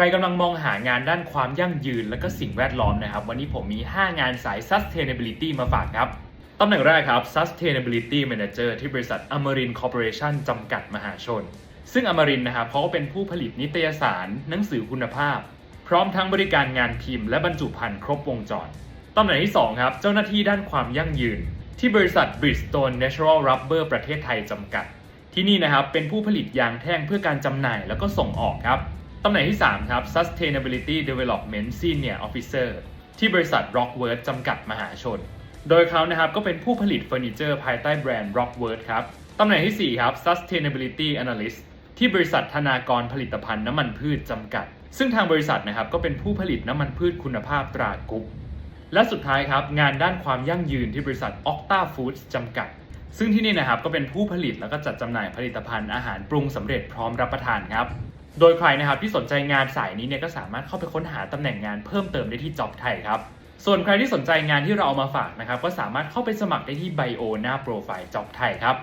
ครกำลังมองหางานด้านความยั่งยืนและก็สิ่งแวดล้อมนะครับ วันนี้ผมมี 5 งานสาย sustainability มาฝากครับตำแหน่งแรกครับ sustainability manager ที่บริษัท Amarin Corporation จำกัดมหาชน ซึ่ง Amarin นะครับเขาก็เป็นผู้ผลิตนิตยสาร หนังสือคุณภาพ พร้อมทั้งบริการงานพิมพ์และบรรจุภัณฑ์ครบวงจรตำแหน่งที่ 2 ครับ เจ้าหน้าที่ด้านความยั่งยืน ที่บริษัท Bridgestone Natural Rubber ประเทศไทยจำกัด ที่นี่นะครับเป็นผู้ผลิตยางแท่งเพื่อการจำหน่ายแล้วก็ส่งออกครับ ตำแหน่งที่ 3 ครับ Sustainability Development Senior Officer ที่บริษัท Rockworth จำกัดมหาชน โดยเขานะครับก็เป็นผู้ผลิตเฟอร์นิเจอร์ภายใต้แบรนด์ Rockworth ครับ ตำแหน่งทีสี่4 ครับ Sustainability Analyst ที่บริษัทธนากรผลิตภัณฑ์น้ำมันพืชจำกัด ซึ่งทางบริษัทนะครับก็เป็นผู้ผลิตน้ำมันพืชคุณภาพตรากุ๊ปและสุดท้ายครับงานด้านความยั่งยืนที่บริษัท Octa Foods จำกัด ซึ่งที่นี่นะครับก็เป็นผู้ผลิตแล้วก็จัดจำหน่ายผลิตภัณฑ์อาหารปรุงสำเร็จพร้อมรับประทานครับ โดยใครนะครับที่สนใจงานสายนี้เนี่ยก็สามารถเข้าไปค้นหาตำแหน่งงานเพิ่มเติมได้ที่ Job ไทยครับ ส่วนใครที่สนใจงานที่เราเอามาฝากนะครับก็สามารถเข้าไปสมัครได้ที่ไบโอหน้าโปรไฟล์ Job ไทยครับ